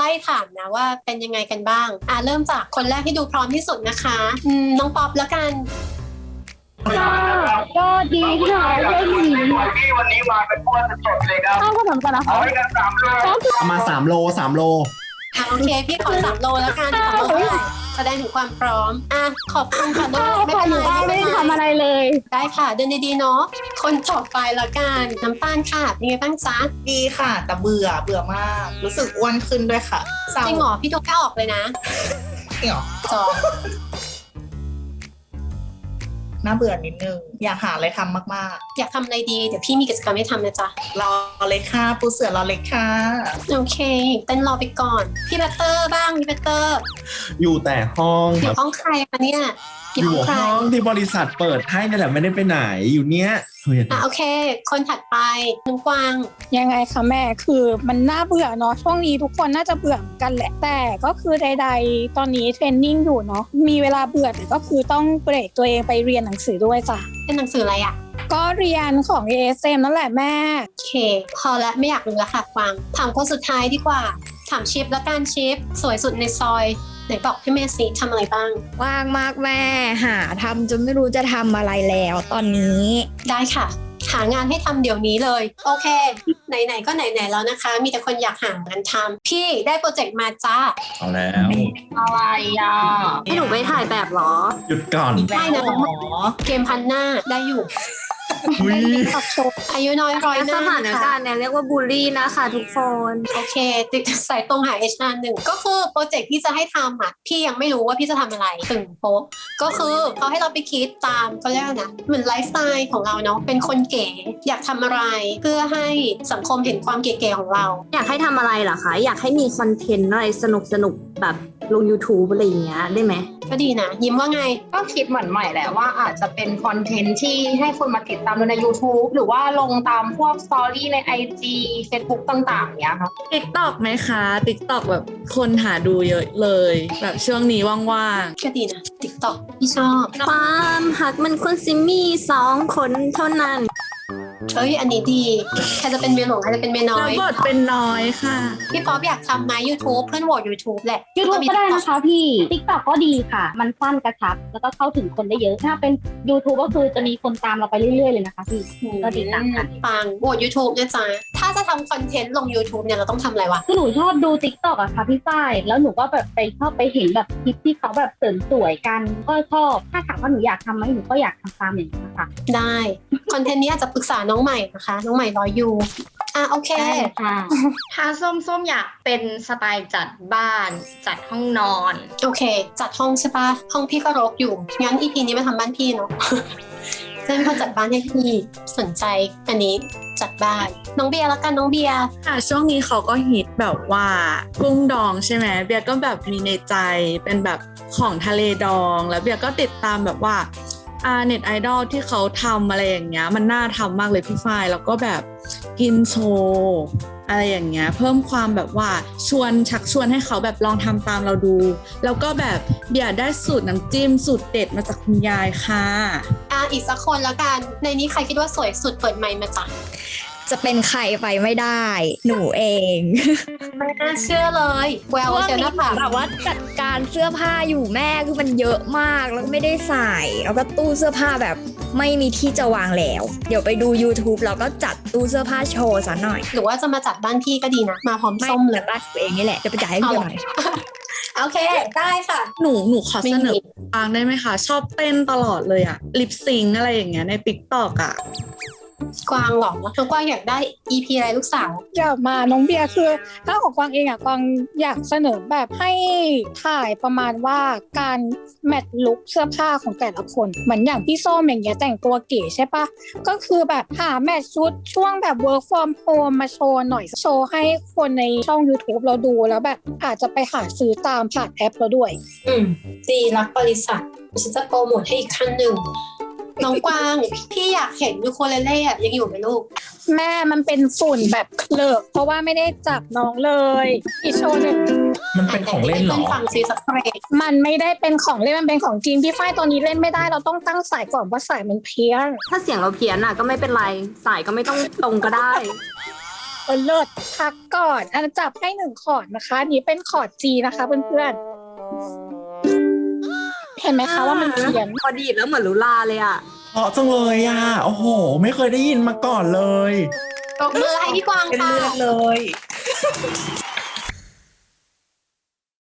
ล่ถามนะว่าเป็นยังไงกันบ้าง อะเริ่มจากคนแรกที่ดูพร้อมที่สุดนะคะอืมน้องป๊อปแล้วกัน ก็ก็ดีค่ะเรื่องนี้ที่วันนี้มาเป็นพวกสดเลยครับเข้าก็เหมือนกันนะคะเอาให้กันสามเลยก็คือประมาณสามโลสามโล อะโอเค พี่ขอสามโลแล้วกันสามโลเท่าไหร่ แสดงถึงความพร้อม อะ ขอบคุณค่ะน้องข้าวไม่ค่ะเป็นอยู่ไรบ้านไม่ได้ทำอะไรเลย ได้ค่ะ เดินดีๆเนาะ คนต่อไปละกัน น้ำตาลค่ะเป็นไงบ้างจ๊ะ ดีค่ะ แต่เบื่อเบื่อมาก รู้สึกอ้วนขึ้นด้วยค่ะเศร้าจริงเหรอพี่ดูไม่ออกเลยนะจริงเหรอ จอ น่าเบื่อนิดนึง อยากหาอะไรทำมากอยากทำอะไรดี เดี๋ยวพี่มีกิจกรรมให้ทำนะจ๊ะๆรอเลยค่ะ ปูเสือรอเลยค่ะ โอเค เต้นรอไปก่อน พี่แบตเตอร์บ้างพี่แบตเตอร์อยู่แต่ห้อง อยู่ห้องใครคะเนี่ย ออยู่ยู่ห้องใครห้องที่บริษัทเปิดให้นี่แหละไม่ได้ไปไหนอยู่เนี้ยเฮ้ยอะโอเค คนถัดไปน้องกวาง ยังไงคะแม่คือมันน่าเบื่อเนาะช่วงนี้ทุกคนน่าจะเบื่อเหมือนกันแหละ แต่ก็คือใด ๆ ตอนนี้เทรนนิ่งอยู่เนาะมีเวลาเบื่อแต่ก็คือต้องเบรกตัวเองไปเรียนหนังสือด้วยจ้ะเป็นหนังสืออะไรอะก็เรียนของ ASM นั่นแหละแม่ โอเค พอละไม่อยากรู้ละค่ะกวาง ถามคนสุดท้ายดีกว่า ถามชิปแล้วกันชิปสวยสุดในซอย ไหนบอกให้แม่สิทำอะไรบ้าง ว่างมากแม่หาทำจนไม่รู้จะทำอะไรแล้วตอนนี้ ได้ค่ะ หางานให้ทำเดี๋ยวนี้เลย โอเค ไหนๆก็ไหนๆแล้วนะคะ มีแต่คนอยากหางานทำพี่ได้โปรเจกต์มาจ้าเอาแล้ว อะไรอะให้หนูไปถ่ายแบบเหรอ หยุดก่อน ได้นะหรอเกมพันหน้าได้อยู่ อุ้ยตักโชว์อายุน้อยร้อยหสน้าถานการณ์เนี่ยเรียกว่าบูลลี่นะคะทุกคน โอเค ติดสายตรงหา HR หนึ่งก็คือโปรเจกต์ที่จะให้ทำอะพี่ยังไม่รู้ว่าพี่จะทำอะไรตึงโป๊ะก็คือเขาให้เราไปคิดตามเขาเรียกว่านะเหมือนไลฟ์สไตล์ของเราเนาะเป็นคนเก๋อยากทำอะไร เพื่อให้สังคมเห็นความเก๋ๆของเรา อยากให้ทำอะไรเหรอคะ อยากให้มีคอนเทนต์อะไรสนุกสนุกๆแบบลง YouTube อะไรอย่างเงี้ยได้ไหม ก็ดีนะยิ้มว่าไง ก็คิดเหมือนใหม่แหละว่าอาจจะเป็นคอนเทนต์ที่ให้คนมาติดตามเราใน YouTube หรือว่าลงตามพวกสตอรี่ใน IG Facebook ต่างๆเนี้ยค่ะติ๊กตอกไหมคะติ๊กตอกแบบคนหาดูเยอะเลย แบบช่วงนี้ว่างก็ดีนะติ๊กต็อกพี่ชอบ ความหักมันควรซิมีสองคนเท่านั้น เอ้ยอันนี้ดีใครจะเป็นเมียหลวงใครจะเป็นเมียๆน้อแล้วย บทเป็นน้อยค่ะ พี่ป๊อปอยากทำไหม YouTube เพื่อนโหวต YouTube แหละยูทูบมีก็ได้ TikTok นะคะพี่ติ๊กต็อกก็ดีค่ะ มันสั้นกระชับ แล้วก็เข้าถึงคนได้เยอะ ถ้าเป็น YouTube ก็คือจะมีคนตามเราไปเรื่อยๆเลยนะคะพี่ ก็ดีตามกันปังโหวต YouTube นะจ๊ะ ถ้าจะทำคอนเทนต์ลง YouTube เนี่ยเราต้องทำอะไรวะ คือหนูชอบดูติ๊กต็อกอะค่ะพี่ฝ้าย แล้วหนูก็แบบไปชอบไปเห็นแบบคลิปที่เขาแบบเสริมสวยกัน ก็ชอบ ถ้าถามว่าหนูอยากทำไหมหนูก็อยากทำตามอย่างนี้นค่ะ ได้ คอนเทนต์นี้อาจจะปรึกษาน้องใหม่นะคะ น้องใหม่รออยู่อะโอเคได้ค่ะถ้าส้มส้มอยากเป็นสไตล์จัดบ้านจัดห้องนอน โอเค จัดห้องใช่ปะห้องพี่ก็รกอยู่งั้น EP นี้มาทำบ้านพี่เนาะจะเป็นคนจัดบ้านให้พี่สนใจอันนี้จัดบ้านน้องเบียร์แล้วกันน้องเบียร์ค่ะช่วงนี้เขาก็ฮิตแบบว่ากุ้งดองใช่ไหมเบียร์ก็แบบมีในใจเป็นแบบของทะเลดอง แล้วเบียร์ก็ติดตามแบบว่า อาเน็ตไอดอลที่เขาทำอะไรอย่างเงี้ย มันน่าทำมากเลยพี่ฝ้ายแล้วก็แบบกินโชว์อะไรอย่างเงี้ย เพิ่มความแบบว่าชวนชักชวนให้เขาแบบลองทำตามเราดู แล้วก็แบบเบียร์ได้สูตรน้ำจิ้มสูตรเด็ดมาจากคุณยายค่ะ อะอีกสักคนแล้วกัน ในนี้ใครคิดว่าสวยสุดเปิดไมค์มาจ้ะจะเป็นใครไปไม่ได้ หนูเอง ไม่น่าเชื่อเลยแววช่วงเชียวหนี้น้าผากแบบว่าจัดการเสื้อผ้าอยู่แม่คือมันเยอะมากแล้วก็ไม่ได้ใส่แล้วก็ตู้เสื้อผ้าแบบไม่มีที่จะวางแล้ว เดี๋ยวไปดู YouTube แล้วก็จัดตู้เสื้อผ้าโชว์ซะหน่อย หรือว่าจะมาจัดบ้านพี่ก็ดีนะ มาพร้อมไม่ส้มเลจัยดบ้านตัวเองนี่แหละจะไปจ่ายให้เพื่อนหน่อยโอเค ได้ค่ะ หนูหนูขอไม่เสนมีอฟางได้ไหมคะ ชอบเต้นตลอดเลยอะลิปซิงอะไรอย่างเงี้ยในติ๊กตอกอะ กวางเหรอน้องกวางอยากได้ EP อะไรลูกสาวอยากมาน้องเบียร์คือถ้าของกวางเองอะกวางอยากเสนอแบบให้ถ่ายประมาณว่าการแมทลุคเสื้อผ้าของแต่ละคนเหมือนอย่างพี่ส้มอย่างเงี้ยแต่งตัวเก๋ใช่ปะก็คือแบบหาแมทชุดช่วงแบบ work from home มาโชว์หน่อยโชว์ให้คนในช่อง YouTube เราดูแล้วแบบอาจจะไปหาซื้อตามผ่านแอปเราด้วย อืมดีรักบริษัทฉันจะโปรโมทให้อีกขั้นหนึ่ง น้องกวาง พี่อยากเห็นยูโคเลเล่อะยังอยู่ไหมลูก แม่มันเป็นฝุ่นแบบเคลอะเพราะว่าไม่ได้จับน้องเลย อีกโชว์หนึ่งมันเป็นของเล่นเหรอพื่ฟังซีสักเพลงมันไม่ได้เป็นของเล่นมันเป็นของจริงพี่ฝ้ายตอนนี้เล่นไม่ได้เราต้องตั้งสายก่อนว่าสายมันเพี้ยนถ้าเสียงเราเพี้ยนอะก็ไม่เป็นไร สายก็ไม่ต้องตรงก็ได้เออเลิศพักก่อนอันนนจับให้หนึ่งขอร์ดนะคะอันนี้เป็นขอร์ด G นะคะเพื่อนๆเห็นไหมคะว่ามันเขียน พอดีดแล้วเหมือนลุลาเลยอะ เพราะจังเลยอะ โอ้โห ไม่เคยได้ยินมาก่อนเลย ตบมือให้พี่กวางเป็นค่ะ เลือดเลย